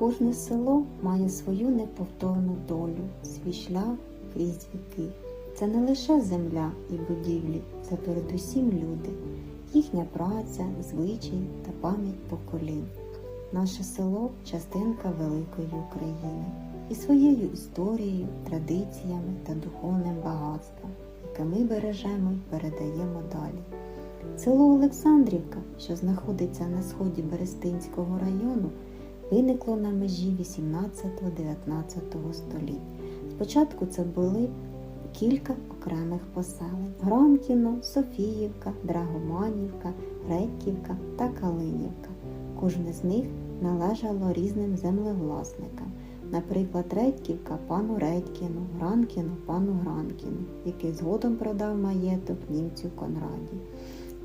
Кожне село має свою неповторну долю, свій шлях крізь віки. Це не лише земля і будівлі, це передусім люди, їхня праця, звичаї та пам'ять поколінь. Наше село частинка великої України і своєю історією, традиціями та духовним багатством, яке ми бережемо і передаємо далі. Село Олександрівка, що знаходиться на сході Берестинського району, виникло на межі 18-19 століть. Спочатку це були кілька окремих поселень: Гранкіно, Софіївка, Драгоманівка, Редьківка та Калинівка. Кожне з них належало різним землевласникам. Наприклад, Редьківка пану Редькіну, Гранкіно пану Гранкіну, який згодом продав маєток німцю Конраді.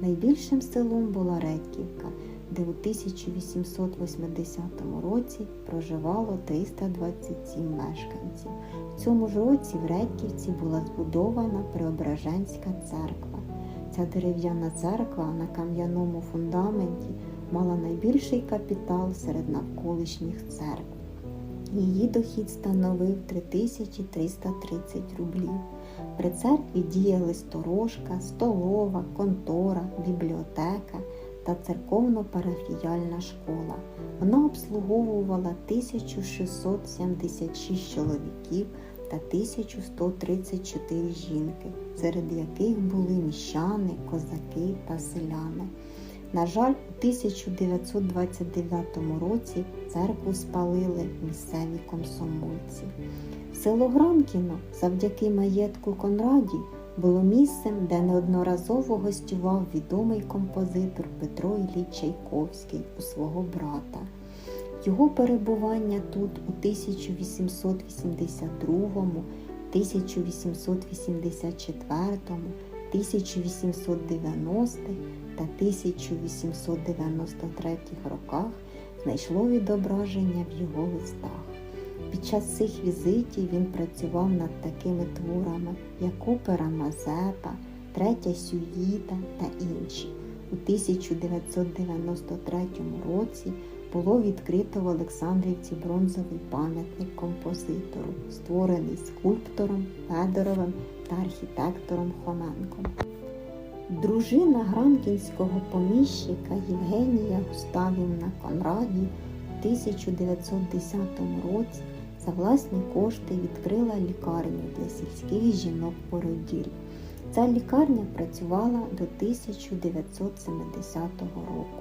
Найбільшим селом була Редьківка, де у 1880 році проживало 327 мешканців. В цьому ж році в Редьківці була збудована Преображенська церква. Ця дерев'яна церква на кам'яному фундаменті мала найбільший капітал серед навколишніх церкв. Її дохід становив 3330 рублів. При церкві діяли сторожка, столова, контора, бібліотека та церковно-парафіяльна школа. Вона обслуговувала 1676 чоловіків та 1134 жінки, серед яких були міщани, козаки та селяни. На жаль, у 1929 році церкву спалили місцеві комсомольці. Село Гранкіно завдяки маєтку Конраді було місцем, де неодноразово гостював відомий композитор Петро Ілліч Чайковський у свого брата. Його перебування тут у 1882, 1884, 1890 та 1893 роках знайшло відображення в його листах. Під час цих візитів він працював над такими творами, як опера Мазепа, Третя Сюїта та інші. У 1993 році було відкрито в Олександрівці бронзовий пам'ятник композитору, створений скульптором Федоровим та архітектором Хоменком. Дружина гранкінського поміщика Євгенія Густавівна Конраді у 1910 році за власні кошти відкрила лікарню для сільських жінок породіль. Ця лікарня працювала до 1970 року.